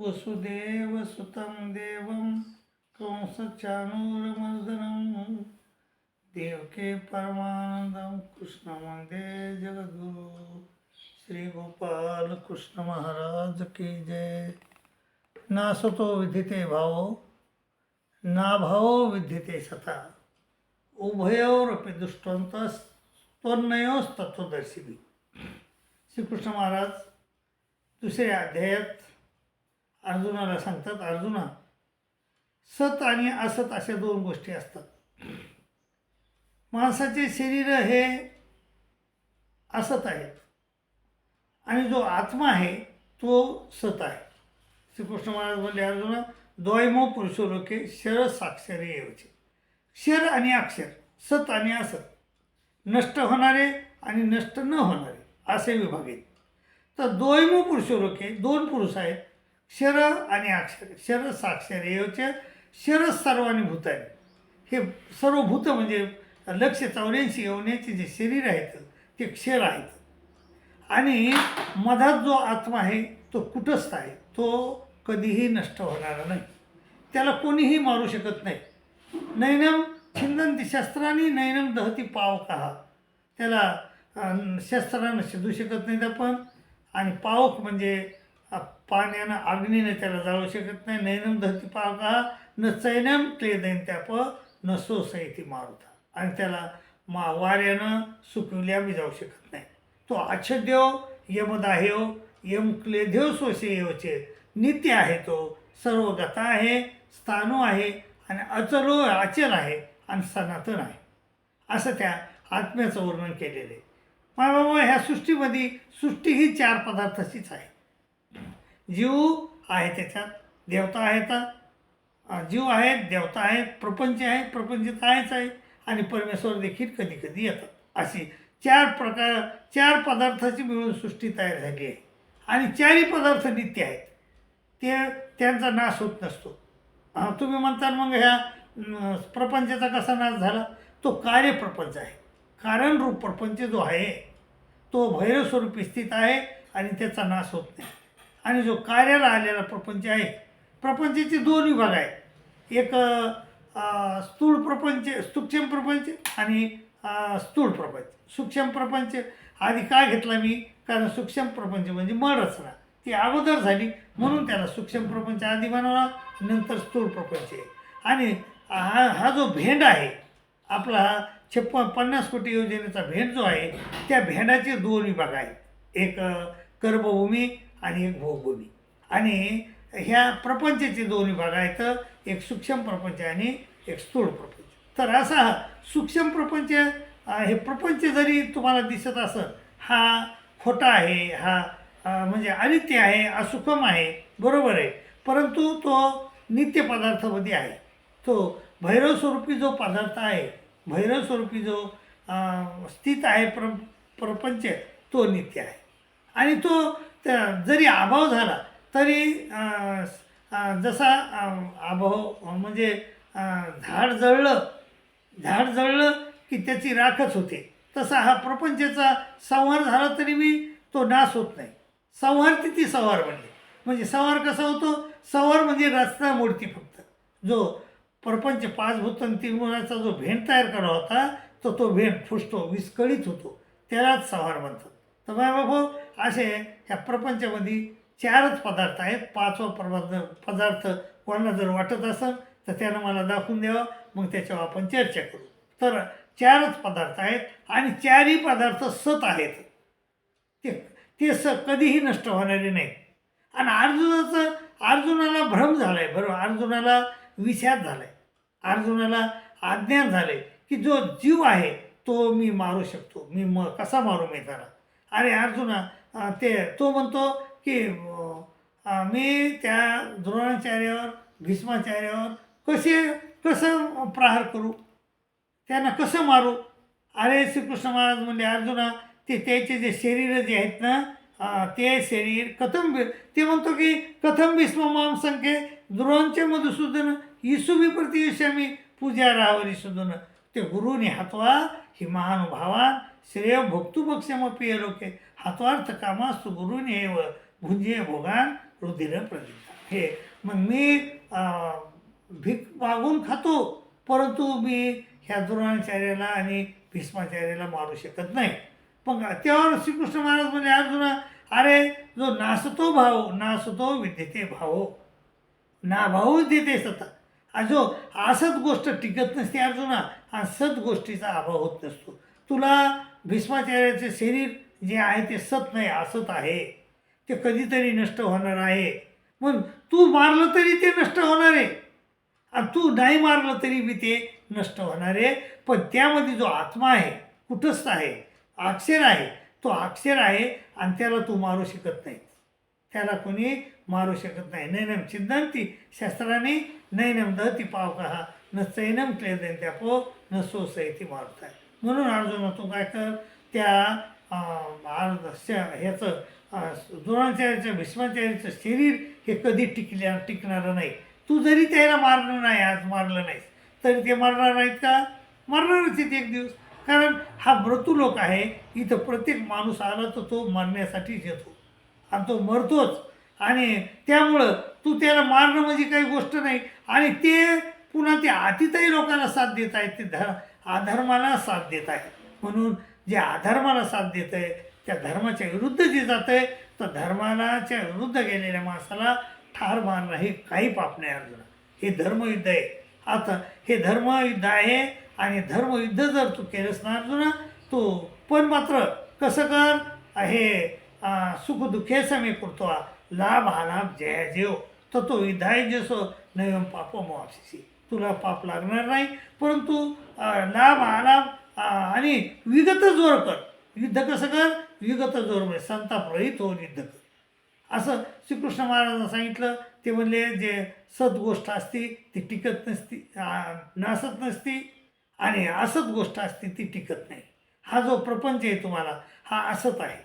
वसुदेवसुतं देवं कंसचाणूरमर्दनं देवके परमानन्दं कृष्णवन्दे जगद्गुरु। श्री गोपाल कृष्ण महाराज की जय। नासतो विधिते भावो नाभावो विद्यते सता। उभयोरपि दुष्टवंतस्तोन्नयोस्तत्वदर्शिनी श्रीकृष्ण महाराज दुसऱ्या अध्यायात अर्जुनाला सांगतात अर्जुना सत आणि असत अशा दोन गोष्टी असतात. माणसाचे शरीर हे असत आहेत आणि जो आत्मा आहे तो सत आहे. श्रीकृष्ण महाराज बोलले अर्जुना द्वैमो पुरुषो लोके शर साक्षरे येवचे क्षर आणि अक्षर सत आणि असत. नष्ट होणारे आणि नष्ट न होणारे असे विभाग आहेत. तर द्वैमो पुरुषो लोके दोन पुरुष आहेत. शर आणि अक्षर. शर साक्षर याचे शर सर्वांनी आहे हे सर्व भूत म्हणजे लक्ष चौऱ्याऐंशी येवण्याचे जे शरीर आहेत ते क्षर आहेत. आणि मधात जो आत्मा आहे तो कुटस्थ आहे. तो कधीही नष्ट होणारा नाही. त्याला कोणीही मारू शकत नाही. नैनम छिंदंती शस्त्राने नैनम दहती पावका. त्याला शस्त्रानं शिजू शकत नाहीत आपण. आणि पावक म्हणजे पाण्यानं अग्नीने त्याला जाळू शकत नाही नैनम धरती पावका न चैनम क्लेदैन त्याप न सोसयती मारुता. आणि त्याला मा वाऱ्यानं सुकविल्या बी जाऊ शकत नाही. तो अच्छदेव यमदाहेव यम क्लेदेव सोसेवचे नित्य आहे तो सर्व गता आहे स्थानो आहे आणि अचलो अचल आहे आणि सनातन आहे. असं त्या आत्म्याचं वर्णन केलेलं आहे. माय बाबा ह्या सृष्टीमध्ये सृष्टी ही चार पदार्थाचीच आहे जीव आहे त्याच्यात. देवता आहेत. जीव आहेत देवता आहेत प्रपंच आहे प्रपंच तर आहेच आहे आणि परमेश्वर देखील कधी कधी येतात. अशी चार प्रकार चार पदार्थाची मिळून सृष्टी तयार झाली आहे. आणि चारही पदार्थ नित्य आहेत. ते त्यांचा नाश होत नसतो. तुम्ही म्हणता मग ह्या प्रपंचाचा कसा नाश झाला? तो कार्यप्रपंच आहे. कारणरूप प्रपंच जो आहे तो भैरस्वरूपी स्थित आहे आणि त्याचा नाश होत नाही. आणि जो कार्याला आलेला प्रपंच आहे प्रपंचाचे दोन विभाग आहेत. एक स्थूळ प्रपंच सूक्ष्म प्रपंच आणि स्थूळ प्रपंच. सूक्ष्म प्रपंच आधी काय घेतला मी? कारण सूक्ष्म प्रपंच म्हणजे मळ रचना ती अगोदर झाली म्हणून त्याला सूक्ष्म प्रपंच आधी बनवला नंतर स्थूळ प्रपंच आहे. आणि हा हा जो भेंड आहे आपला हा छप्पन पन्नास कोटी योजनेचा भेंड जो आहे त्या भेंडाचे दोन विभाग आहेत. एक कर्मभूमी आणि एक भौगोलिक. आणि ह्या प्रपंचाचे दोन विभाग आहेत एक सूक्ष्म प्रपंच आणि एक स्थूळ प्रपंच. तर असा हा सूक्ष्म प्रपंच हे प्रपंच जरी तुम्हाला दिसत असं हा खोटा आहे हा म्हणजे अनित्य आहे असुखम आहे बरोबर आहे परंतु तो नित्य पदार्थामध्ये आहे. तो भैरवस्वरूपी जो पदार्थ आहे भैरवस्वरूपी जो स्थित आहे प्र प्रपंच तो नित्य आहे. आणि तो जरी अभाव झाला तरी जसा अभाव म्हणजे झाड जळलं झाड जळलं की त्याची राखच होते. तसा हा प्रपंचाचा संहार झाला तरी मी तो नाश होत नाही. संहार तिथे संहार म्हणले म्हणजे संहार कसा होतो? संहार म्हणजे रचना मूर्ती फक्त. जो प्रपंच पाच भूत आणि तीन जो भेंड तयार करा होता तो तो भेंड फुसतो विस्कळीत होतो. त्यालाच संहार म्हणतात. तर बाय बाबा हो, असे ह्या प्रपंचामध्ये चारच पदार्थ आहेत. पाचवा पदार्थ पदार्थ कोणाला जर वाटत असेल तर त्यानं मला दाखवून द्यावा. मग त्याच्यावर आपण चर्चा करू. तर चारच पदार्थ आहेत आणि चारही पदार्थ सत आहेत. ते ते स कधीही नष्ट होणारे नाही आणि अर्जुनाचं अर्जुनाला भ्रम झाला आहे बरोबर अर्जुनाला विषाद झाला आहे अर्जुनाला अज्ञान झालं आहे की जो जीव आहे तो मी मारू शकतो. मी म कसा मारू मी त्याला? अरे अर्जुना ते तो म्हणतो की मी त्या द्रोणाचार्यावर भीष्माचार्यावर कसे कसं प्रहार करू? त्यांना कसं मारू? अरे श्रीकृष्ण महाराज म्हणजे अर्जुना ते त्याचे जे शरीर जे आहेत ना ते शरीर कथम ते म्हणतो की कथम भीष्म माम संख्ये द्रोणचे मधुसूदन इसुमी प्रतियुष्यामी पूजा राहावरी सुदन. ते गुरुनी हातवा ही महानुभावान श्रेय भोक्तुभक्षमप्रिय लोके. हात्वार्थ कामास गुरुनी एव भुंजे भोगान रुधिर प्रदिता हे मग मी भीक मागून खातो परंतु मी ह्या द्रोणाचार्याला आणि भीष्माचार्याला मारू शकत नाही. पण त्यावर श्रीकृष्ण महाराज म्हणजे अर्जुना अरे जो नासतो भाव नासतो विद्यते भाव ना भाऊ देते सता. आणि जो असत गोष्ट टिकत नसते अर्जुना हा सत गोष्टीचा अभाव होत नसतो. तुला भीष्माचार्याचे शरीर जे आहे ते सत नाही असत आहे. ते कधीतरी नष्ट होणार आहे. मग तू मारलं तरी ते नष्ट होणार आहे. आणि तू नाही मारलं तरी बी ते नष्ट होणार आहे. पण त्यामध्ये जो आत्मा आहे कुठस्थ आहे अक्षर आहे तो अक्षर आहे आणि त्याला तू मारू शकत नाही. त्याला कोणी मारू शकत नाही. नैनम छिद्धांती शस्त्राने नैनम दहती पावका न चैनम क्लेदंत्यापो न सोसयती मारताय. म्हणून अर्जुन तू काय कर त्या ह्याचं द्रोणाचार्याचं भीष्माचार्याचं शरीर हे कधी टिकल्या टिकणारं नाही. तू जरी त्याला मारलं नाही आज मारलं नाहीस तरी ते मारणार नाहीत का? मारणारच आहेत एक दिवस. कारण हा मृत्यू लोक आहे इथं प्रत्येक माणूस आला तर तो मरण्यासाठीच येतो. आणि तो मरतोच. आणि त्यामुळं तू त्याला मारणं म्हणजे काही गोष्ट नाही. आणि ते पुन्हा ते अतितही लोकांना साथ देत आहेत ते धर अधर्माला साथ देत आहे म्हणून जे अधर्माला साथ देत आहे त्या धर्माच्या विरुद्ध जे जात आहे तर धर्मालाच्या विरुद्ध गेलेल्या माणसाला ठार मारणं हे काही पाप नाही अर्जुना. हे धर्मयुद्ध आहे. आता हे धर्मयुद्ध आहे आणि धर्मयुद्ध जर तू केलंस ना अर्जुना तू पण मात्र कसं कर? हे सुखदुःखे समी पुरतो लाभ हा लाभ आलाभ जया जेव. तर तो विधाय जसो नयम पाप मोक्षी तुला पाप लागणार नाही परंतु लाभ हा लाभ आणि विगत जोर कर. युद्ध कसं कर? विगत जोर म्हणजे संताप रहित होऊन युद्ध कर. असं श्रीकृष्ण महाराजांना सांगितलं. ते म्हणले जे सत गोष्ट असती ती टिकत नसती नासत नसती. आणि असत गोष्ट असते ती टिकत नाही. हा जो प्रपंच आहे तुम्हाला हा असत आहे.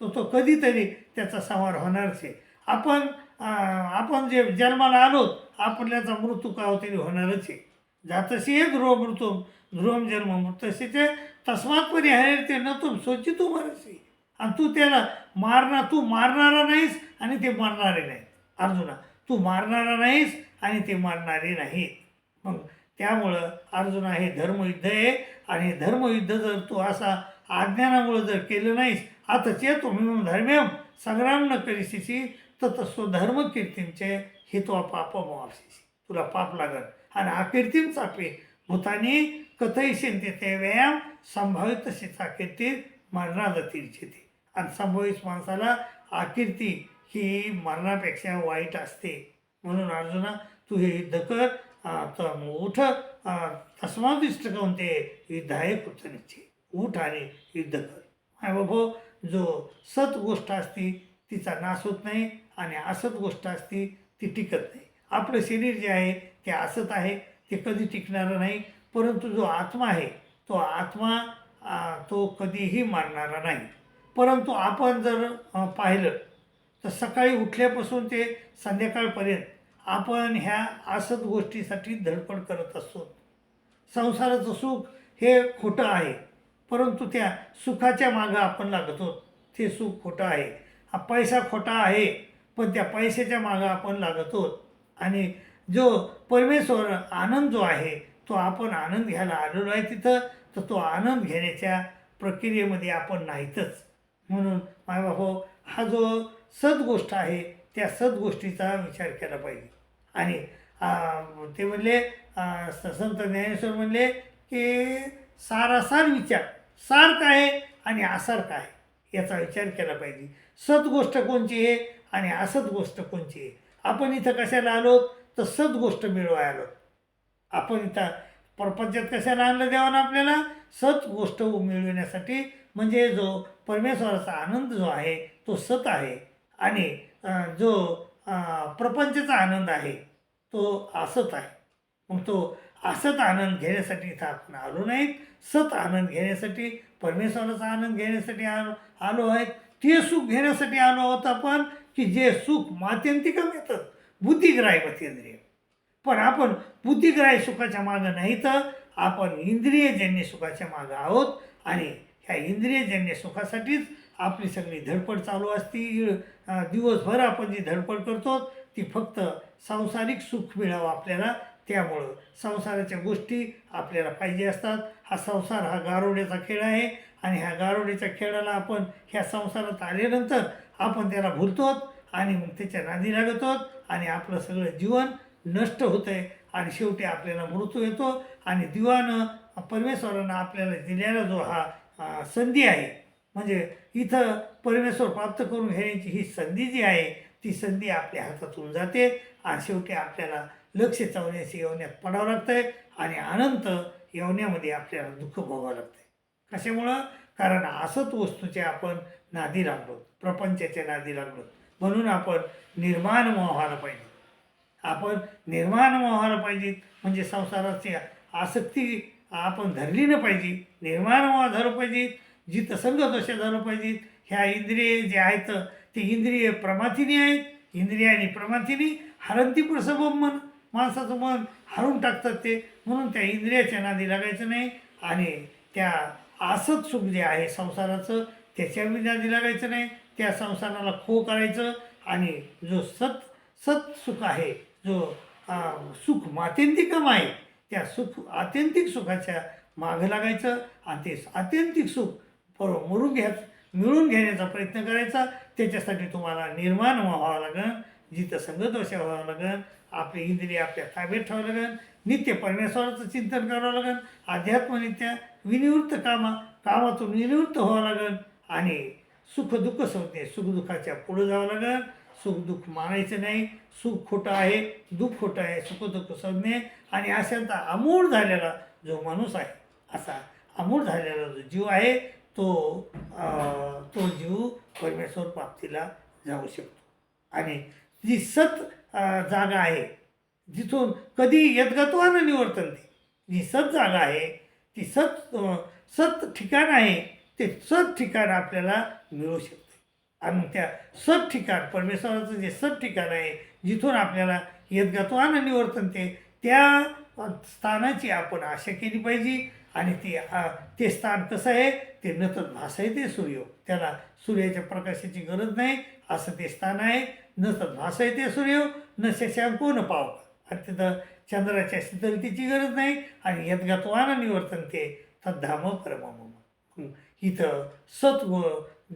तो तो कधीतरी त्याचा संवार होणारच आहे. आपण आपण जे जन्माला आलो आपल्याचा मृत्यू का तरी होणारच आहे. जातशी हे ध्रुव ध्रुवम जन्म तसे ते तस्मात परिहार ते न तुम स्वच्छ तू मरसी आणि तू त्याला मारणार तू मारणारा नाहीस आणि ते मारणारे नाहीत. अर्जुना तू मारणारा नाहीस आणि ते मारणारे नाहीत. मग त्यामुळं अर्जुना हे धर्मयुद्ध आहे आणि धर्मयुद्ध जर तू असा अज्ञानामुळं जर केलं नाहीस आता चे तुम्ही धर्मेम संग्राम न करीशीची तर तसं धर्म कीर्तींचे हे तो पाप मोक्षीशी तुला पाप लागत आणि अकीर्तीम चापे भूतानी कथईशेंते ते व्यायाम संभावित तशीचा कीर्ती मरणादतीचे ते आणि संभवित माणसाला आकीर्ती ही मरणापेक्षा वाईट असते. म्हणून अर्जुना तू हे युद्ध कर तर मग उठ तस्मादिष्ट काऊन ते युद्धाय कृतनिच्छे उठ आणि युद्ध कर. बाबा जो सत गोष्ट असती तिचा नाश होत नाही आणि असत गोष्ट असती ती टिकत नाही. आपलं शरीर जे आहे ते असत आहे ते कधी टिकणारं नाही. परंतु जो आत्मा आहे तो आत्मा तो कधीही मारणारा नाही. परंतु आपण जर पाहिलं तर सकाळी उठल्यापासून ते संध्याकाळपर्यंत आपण ह्या असत गोष्टीसाठी धडपड करत असतो. संसाराचं सुख हे खोटं आहे परंतु त्या सुखाच्या मागं आपण लागतो. ते सुख खोटं आहे. हा पैसा खोटा आहे पण त्या पैशाच्या मागं आपण लागतो. आणि जो परमेश्वर आनंद जो आहे तो आपण आनंद घ्यायला आलेलो आहे तिथं तर तो आनंद घेण्याच्या प्रक्रियेमध्ये आपण नाहीतच. म्हणून मायबापो हा जो सद्गोष्ट आहे त्या सद्गोष्टीचा विचार केला पाहिजे. आणि ते म्हणले स- संत ज्ञानेश्वर म्हणले की सारासार विचार सार काय आहे आणि आसार काय आहे याचा विचार केला पाहिजे. सत गोष्ट कोणची आहे आणि असत गोष्ट कोणची आहे? आपण इथं कशाला आलो तर सत गोष्ट मिळवाय आपण इथं प्रपंचात कशाला आणलं देवानं आपल्याला? सत गोष्ट मिळविण्यासाठी. म्हणजे जो परमेश्वराचा आनंद जो आहे तो सत आहे. आणि जो प्रपंचाचा आनंद आहे तो असत आहे. मग तो असत आनंद घेण्यासाठी इथं आपण आलो नाहीत. सत आनंद घेण्यासाठी परमेश्वराचा आनंद घेण्यासाठी आलो आलो आहेत. ते सुख घेण्यासाठी आलो आहोत आपण की जे सुख मात्यंतिकम येतं. बुद्धिग्राह्य मतेंद्रिय पण आपण बुद्धिग्राह्य सुखाच्या मागं नाही तर आपण इंद्रियजन्य सुखाच्या मागं आहोत आणि ह्या इंद्रियजन्य सुखासाठीच आपली सगळी धडपड चालू असती. दिवसभर आपण जी धडपड करतो ती फक्त सांसारिक सुख मिळावं आपल्याला. त्यामुळं संसाराच्या गोष्टी आपल्याला पाहिजे असतात. हा संसार हा गारोड्याचा खेळ आहे आणि ह्या गारोड्याच्या खेळाला आपण ह्या संसारात आल्यानंतर आपण त्याला भुलतो आणि मग त्याच्या नादी लागतो आणि आपलं सगळं जीवन नष्ट होतं आहे आणि शेवटी आपल्याला मृत्यू येतो. आणि दिवानं परमेश्वरानं आपल्याला दिलेला जो हा संधी आहे म्हणजे इथं परमेश्वर प्राप्त करून घेण्याची ही संधी जी आहे ती संधी आपल्या हातातून जाते. आणि शेवटी आपल्याला लक्ष चावण्याची येवण्यात पडावं लागतं आहे आणि अनंत येवण्यामध्ये आपल्याला दुःख भोगावं आहे कशामुळं? कारण असत वस्तूच्या आपण नादी लागलो. प्रपंचाच्या नादी लागलो. म्हणून आपण निर्माण व्हायला पाहिजे. आपण निर्माण व्हायला पाहिजे म्हणजे संसाराची आसक्ती आपण धरली न पाहिजे. निर्माण व्हा धरलं पाहिजे जिथं संगत असे झालं पाहिजेत ह्या इंद्रिय जे आहेत ते इंद्रिय प्रमाथिनी आहेत. इंद्रिय आणि प्रमाथिनी हरंती प्रसभम मन माणसाचं मन हरून टाकतात ते. म्हणून त्या इंद्रियाच्या नादी लागायचं नाही आणि त्या आसत सुख जे आहे संसाराचं त्याच्या नादी लागायचं नाही. त्या संसाराला खो करायचं आणि जो सत सत सुख आहे जो आ, सुख मात्यंतिकम आहे त्या सुख आत्यंतिक सुखाच्या मागं लागायचं आणि ते आत्यंतिक सुख पर मरून घ्या मिळून घेण्याचा प्रयत्न करायचा. त्याच्यासाठी तुम्हाला निर्माण व्हावं लागेल जिथं संगत व्हावं लागेल आपली इंद्रिय आपल्या ताब्यात ठेवावं लागेल नित्य परमेश्वराचं चिंतन करावं लागेल आध्यात्मनित्या विनिवृत्त कामा कामातून निवृत्त व्हावं लागेल आणि सुखदुःख संज्ञे सुखदुःखाच्या पुढं जावं लागेल. सुख दुःख मानायचं नाही. सुख खोटं आहे दुःख खोटं आहे सुखदुःख संज्ञे आणि अशांचा अमूळ झालेला जो माणूस आहे असा अमूळ झालेला जो जीव आहे तो तो जीव परमेश्वर प्राप्तीला जाऊ शकतो. आणि जी सत जागा आहे जिथून कधी यदगत्वानं निवर्तन ते जी सत जागा आहे ती सत सत ठिकाण आहे ते सत ठिकाण आपल्याला मिळू शकते. आणि मग त्या सत ठिकाण परमेश्वराचं जे सत ठिकाण आहे जिथून आपल्याला यदगत्वानं निवर्तन ते त्या स्थानाची आपण आशा केली पाहिजे. आणि ते ते स्थान कसं आहे? ते नतत भास आहे ते सूर्य. त्याला सूर्याच्या प्रकाशाची गरज नाही असं ते स्थान आहे. नतत भास आहे ते सूर्य न शशांको न पाव आणि तिथं चंद्राच्या शीतलतेची गरज नाही आणि यदगत्वानं आनंदी वर्तनते तद्धाम परमम इथं सत्व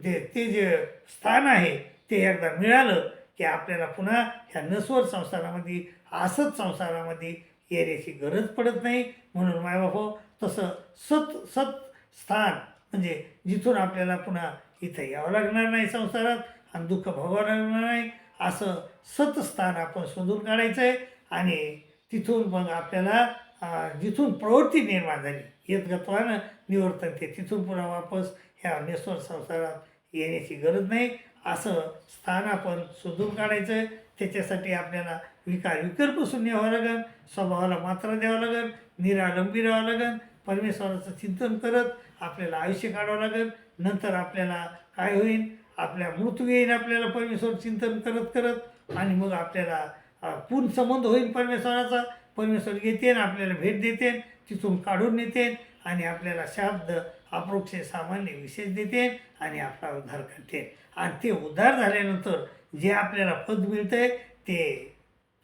जे ते जे स्थान आहे ते एकदा मिळालं की आपल्याला पुन्हा ह्या नस्वर संसारामध्ये आसत संसारामध्ये येण्याची गरज पडत नाही. म्हणून मायबाप तसं सत सत स्थान म्हणजे जिथून आपल्याला पुन्हा इथं यावं लागणार नाही संसारात आणि दुःख भोगावं लागणार नाही असं सतस्थान आपण शोधून काढायचं आहे. आणि तिथून मग आपल्याला जिथून प्रवृत्ती निर्माण झाली यदगत्वानं निवर्तन ते तिथून पुन्हा वापस ह्या नेस्वर संसारात येण्याची गरज नाही. असं स्थान आपण शोधून काढायचं. आहे त्याच्यासाठी आपल्याला विकार विकल्प न्यावं लागेल स्वभावाला मात्रा द्यावं लागेल निरालंबी राहावं लागेल परमेश्वराचं चिंतन करत आपल्याला आयुष्य काढावं लागेल नंतर आपल्याला काय होईल आपल्या मृत्यू येईल आपल्याला परमेश्वर चिंतन करत करत. आणि मग आपल्याला पूर्ण संबंध होईल परमेश्वराचा. परमेश्वर येते आणि आपल्याला भेट देते तिथून काढून नेते आणि आपल्याला शब्द अप्रोक्षे सामान्य विशेष देते आणि आपला उद्धार करते. आणि ते उद्धार झाल्यानंतर जे आपल्याला पद मिळतंय ते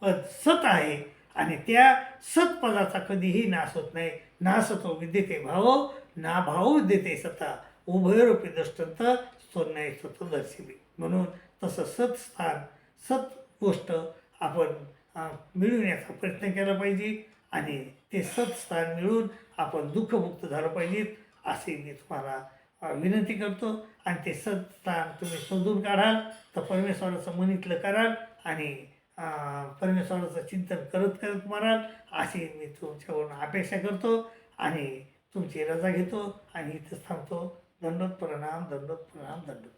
पद सत आहे. आणि त्या सत्पदाचा कधीही नाश होत नाही. नाश होतो विद्यते भाव ना भाव देते सता. उभयरूपी दृष्टंत सोन्याय सत दर्शिली म्हणून तसं सत स्थान सत गोष्ट आपण मिळविण्याचा प्रयत्न केला पाहिजे. आणि ते सत्स्थान मिळून आपण दुःखमुक्त झालं पाहिजेत असे मी तुम्हाला विनंती करतो. आणि ते सत्स्थान तुम्ही शोधून काढाल तर परमेश्वराचं मनीतलं कराल आणि परमेश्वराचं चिंतन करत करत माराल अशी मी तुमच्याकडून अपेक्षा करतो आणि तुमची रजा घेतो आणि इथंच थांबतो. दंडोत प्रणाम दंडोत प्रणाम दंडोत